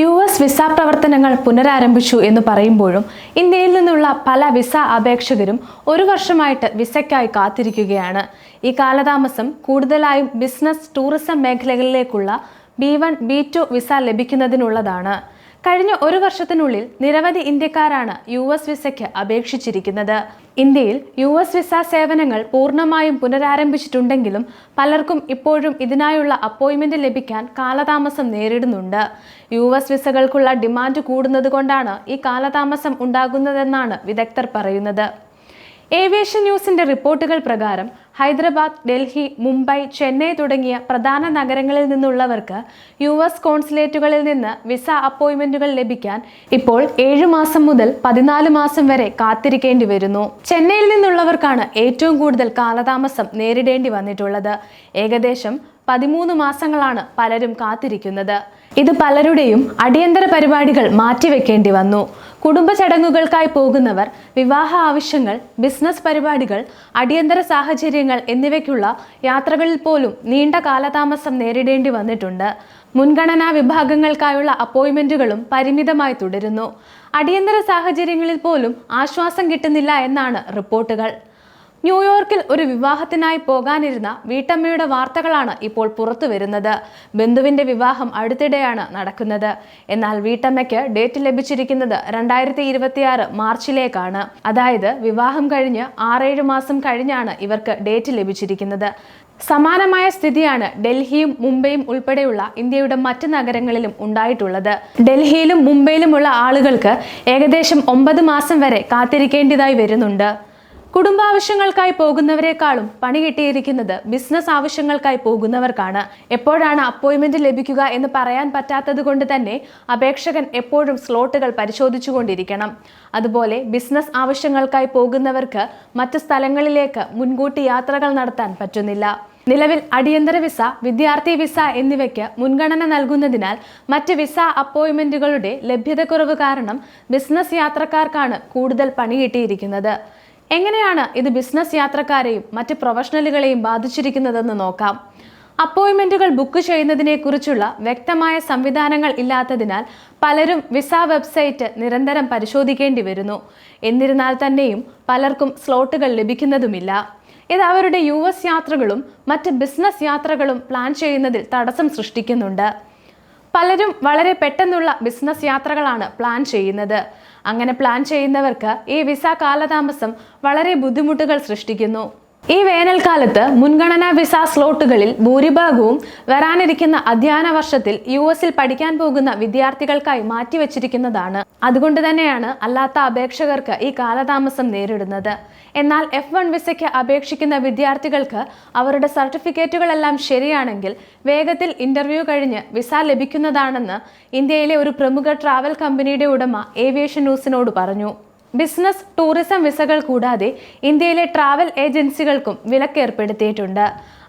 U S visa പ്രവർത്തനങ്ങൾ പുനരാരംഭിച്ചു എന്ന് പറയുമ്പോഴും ഇന്ത്യയിൽ നിന്നുള്ള പല വിസ അപേക്ഷകരും ഒരു വർഷമായിട്ട് വിസയ്ക്കായി കാത്തിരിക്കുകയാണ്. ഈ കാലതാമസം കൂടുതലായും business tourism മേഖലകളിലേക്കുള്ള B one B two visa ലഭിക്കുന്നതിനുള്ളതാണ്. കഴിഞ്ഞ ഒരു വർഷത്തിനുള്ളിൽ നിരവധി ഇന്ത്യക്കാരാണ് യു എസ് വിസയ്ക്ക് അപേക്ഷിച്ചിരിക്കുന്നത്. ഇന്ത്യയിൽ യു എസ് വിസ സേവനങ്ങൾ പൂർണമായും പുനരാരംഭിച്ചിട്ടുണ്ടെങ്കിലും പലർക്കും ഇപ്പോഴും ഇതിനായുള്ള അപ്പോയിൻമെന്റ് ലഭിക്കാൻ കാലതാമസം നേരിടുന്നുണ്ട്. യു എസ് വിസകൾക്കുള്ള ഡിമാൻഡ് കൂടുന്നതുകൊണ്ടാണ് ഈ കാലതാമസം ഉണ്ടാകുന്നതെന്നാണ് വിദഗ്ധർ പറയുന്നത്. ഏവിയേഷൻ ന്യൂസിന്റെ റിപ്പോർട്ടുകൾ പ്രകാരം ഹൈദരാബാദ് ഡൽഹി മുംബൈ ചെന്നൈ തുടങ്ങിയ പ്രധാന നഗരങ്ങളിൽ നിന്നുള്ളവർക്ക് യു എസ് കോൺസുലേറ്റുകളിൽ നിന്ന് വിസ അപ്പോയിന്റ്മെന്റുകൾ ലഭിക്കാൻ ഇപ്പോൾ ഏഴു മാസം മുതൽ പതിനാല് മാസം വരെ കാത്തിരിക്കേണ്ടി വരുന്നു. ചെന്നൈയിൽ നിന്നുള്ളവർക്കാണ് ഏറ്റവും കൂടുതൽ കാലതാമസം നേരിടേണ്ടി വന്നിട്ടുള്ളത്. ഏകദേശം പതിമൂന്ന് മാസങ്ങളാണ് പലരും കാത്തിരിക്കുന്നത്. ഇത് പലരുടെയും അടിയന്തര പരിപാടികൾ മാറ്റിവെക്കേണ്ടി വന്നു. കുടുംബ ചടങ്ങുകൾക്കായി പോകുന്നവർ വിവാഹ ആവശ്യങ്ങൾ ബിസിനസ് പരിപാടികൾ അടിയന്തര സാഹചര്യങ്ങൾ എന്നിവയ്ക്കുള്ള യാത്രകളിൽ പോലും നീണ്ട കാലതാമസം നേരിടേണ്ടി വന്നിട്ടുണ്ട്. മുൻഗണനാ വിഭാഗങ്ങൾക്കായുള്ള അപ്പോയിന്റ്മെന്റുകളും പരിമിതമായി തുടരുന്നു. അടിയന്തര സാഹചര്യങ്ങളിൽ പോലും ആശ്വാസം കിട്ടുന്നില്ല എന്നാണ് റിപ്പോർട്ടുകൾ. ന്യൂയോർക്കിൽ ഒരു വിവാഹത്തിനായി പോകാനിരുന്ന വീട്ടമ്മയുടെ വാർത്തകളാണ് ഇപ്പോൾ പുറത്തു വരുന്നത്. ബന്ധുവിന്റെ വിവാഹം അടുത്തിടെയാണ് നടക്കുന്നത്. എന്നാൽ വീട്ടമ്മയ്ക്ക് ഡേറ്റ് ലഭിച്ചിരിക്കുന്നത് രണ്ടായിരത്തി ഇരുപത്തിയാറ് മാർച്ചിലേക്കാണ്. അതായത് വിവാഹം കഴിഞ്ഞ് ആറേഴ് മാസം കഴിഞ്ഞാണ് ഇവർക്ക് ഡേറ്റ് ലഭിച്ചിരിക്കുന്നത്. സമാനമായ സ്ഥിതിയാണ് ഡൽഹിയും മുംബൈയും ഉൾപ്പെടെയുള്ള ഇന്ത്യയുടെ മറ്റ് നഗരങ്ങളിലും ഉണ്ടായിട്ടുള്ളത്. ഡൽഹിയിലും മുംബൈയിലുമുള്ള ആളുകൾക്ക് ഏകദേശം ഒമ്പത് മാസം വരെ കാത്തിരിക്കേണ്ടതായി വരുന്നുണ്ട്. കുടുംബാവശ്യങ്ങൾക്കായി പോകുന്നവരെക്കാളും പണി കിട്ടിയിരിക്കുന്നത് ബിസിനസ് ആവശ്യങ്ങൾക്കായി പോകുന്നവർക്കാണ്. എപ്പോഴാണ് അപ്പോയിൻമെന്റ് ലഭിക്കുക എന്ന് പറയാൻ പറ്റാത്തത് കൊണ്ട് തന്നെ അപേക്ഷകൻ എപ്പോഴും സ്ലോട്ടുകൾ പരിശോധിച്ചുകൊണ്ടിരിക്കണം. അതുപോലെ ബിസിനസ് ആവശ്യങ്ങൾക്കായി പോകുന്നവർക്ക് മറ്റ് സ്ഥലങ്ങളിലേക്ക് മുൻകൂട്ടി യാത്രകൾ നടത്താൻ പറ്റുന്നില്ല. നിലവിൽ അടിയന്തര വിസ വിദ്യാർത്ഥി വിസ എന്നിവയ്ക്ക് മുൻഗണന നൽകുന്നതിനാൽ മറ്റ് വിസ അപ്പോയിൻമെന്റുകളുടെ ലഭ്യതക്കുറവ് കാരണം ബിസിനസ് യാത്രക്കാർക്കാണ് കൂടുതൽ പണി കിട്ടിയിരിക്കുന്നത്. എങ്ങനെയാണ് ഇത് ബിസിനസ് യാത്രക്കാരെയും മറ്റ് പ്രൊഫഷണലുകളെയും ബാധിച്ചിരിക്കുന്നതെന്ന് നോക്കാം. അപ്പോയിന്റ്മെന്റുകൾ ബുക്ക് ചെയ്യുന്നതിനെക്കുറിച്ചുള്ള വ്യക്തമായ സംവിധാനങ്ങൾ ഇല്ലാത്തതിനാൽ പലരും വിസ വെബ്സൈറ്റ് നിരന്തരം പരിശോധിക്കേണ്ടി വരുന്നു. എന്നിരുന്നാൽ തന്നെയും പലർക്കും സ്ലോട്ടുകൾ ലഭിക്കുന്നതുമില്ല. ഇത് അവരുടെ യു എസ് യാത്രകളും മറ്റ് ബിസിനസ് യാത്രകളും പ്ലാൻ ചെയ്യുന്നതിൽ തടസ്സം സൃഷ്ടിക്കുന്നുണ്ട്. പലരും വളരെ പെട്ടെന്നുള്ള ബിസിനസ് യാത്രകളാണ് പ്ലാൻ ചെയ്യുന്നത്. അങ്ങനെ പ്ലാൻ ചെയ്യുന്നവർക്ക് ഈ വിസ കാലതാമസം വളരെ ബുദ്ധിമുട്ടുകൾ സൃഷ്ടിക്കുന്നു. ഈ വേനൽക്കാലത്ത് മുൻഗണനാ വിസ സ്ലോട്ടുകളിൽ ഭൂരിഭാഗവും വരാനിരിക്കുന്ന അധ്യയന വർഷത്തിൽ യു എസിൽ പഠിക്കാൻ പോകുന്ന വിദ്യാർത്ഥികൾക്കായി മാറ്റിവെച്ചിരിക്കുന്നതാണ്. അതുകൊണ്ട് തന്നെയാണ് അല്ലാത്ത അപേക്ഷകർക്ക് ഈ കാലതാമസം നേരിടുന്നത്. എന്നാൽ എഫ് വൺ വിസയ്ക്ക് അപേക്ഷിക്കുന്ന വിദ്യാർത്ഥികൾക്ക് അവരുടെ സർട്ടിഫിക്കറ്റുകളെല്ലാം ശരിയാണെങ്കിൽ വേഗത്തിൽ ഇന്റർവ്യൂ കഴിഞ്ഞ് വിസ ലഭിക്കുന്നതാണെന്ന് ഇന്ത്യയിലെ ഒരു പ്രമുഖ ട്രാവൽ കമ്പനിയുടെ ഉടമ ഏവിയേഷൻ ന്യൂസിനോട് പറഞ്ഞു. ബിസിനസ് ടൂറിസം വിസകൾ കൂടാതെ ഇന്ത്യയിലെ ട്രാവൽ ഏജൻസികൾക്കും വിലക്കേർപ്പെടുത്തിയിട്ടുണ്ട്.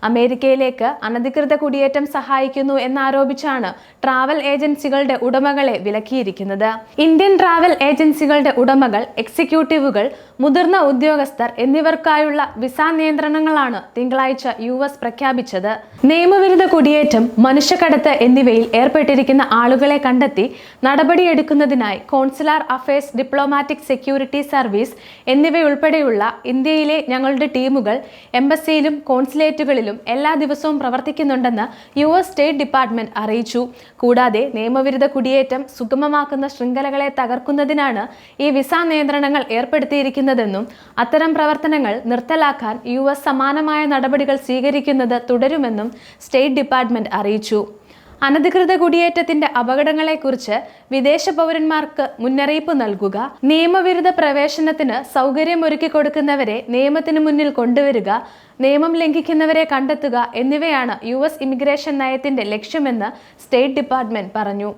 അമേരിക്കയിലേക്ക് അനധികൃത കുടിയേറ്റം സഹായിക്കുന്നു എന്നാരോപിച്ചാണ് ട്രാവൽ ഏജൻസികളുടെ ഉടമകളെ വിലക്കിയിരിക്കുന്നത്. ഇന്ത്യൻ ട്രാവൽ ഏജൻസികളുടെ ഉടമകൾ എക്സിക്യൂട്ടീവുകൾ മുതിർന്ന ഉദ്യോഗസ്ഥർ എന്നിവർക്കായുള്ള വിസ നിയന്ത്രണങ്ങളാണ് തിങ്കളാഴ്ച യു എസ് പ്രഖ്യാപിച്ചത്. നിയമവിരുദ്ധ കുടിയേറ്റം മനുഷ്യക്കടത്ത് എന്നിവയിൽ ഏർപ്പെട്ടിരിക്കുന്ന ആളുകളെ കണ്ടെത്തി നടപടിയെടുക്കുന്നതിനായി consular affairs diplomatic security service എന്നിവയുൾപ്പെടെയുള്ള ഇന്ത്യയിലെ ഞങ്ങളുടെ ടീമുകൾ എംബസിയിലും കോൺസുലേറ്റുകളിലും എല്ലാ ദിവസവും പ്രവർത്തിക്കുന്നുണ്ടെന്ന് യു എസ് സ്റ്റേറ്റ് ഡിപ്പാർട്ട്മെന്റ് അറിയിച്ചു. കൂടാതെ നിയമവിരുദ്ധ കുടിയേറ്റം സുഗമമാക്കുന്ന ശൃംഖലകളെ തകർക്കുന്നതിനാണ് ഈ വിസ നിയന്ത്രണങ്ങൾ ഏർപ്പെടുത്തിയിരിക്കുന്നതെന്നും അത്തരം പ്രവർത്തനങ്ങൾ നിർത്തലാക്കാൻ യു സമാനമായ നടപടികൾ സ്വീകരിക്കുന്നത് തുടരുമെന്നും സ്റ്റേറ്റ് ഡിപ്പാർട്ട്മെന്റ് അറിയിച്ചു. അനധികൃത കുടിയേറ്റത്തിന്റെ അപകടങ്ങളെക്കുറിച്ച് വിദേശ പൗരന്മാർക്ക് മുന്നറിയിപ്പ് നൽകുക നിയമവിരുദ്ധ പ്രവേശനത്തിന് സൗകര്യമൊരുക്കി കൊടുക്കുന്നവരെ നിയമത്തിന് മുന്നിൽ കൊണ്ടുവരിക നിയമം ലംഘിക്കുന്നവരെ കണ്ടെത്തുക എന്നിവയാണ് യു എസ് ഇമിഗ്രേഷൻ നയത്തിന്റെ ലക്ഷ്യമെന്ന് സ്റ്റേറ്റ് ഡിപ്പാർട്ട്മെന്റ് പറഞ്ഞു.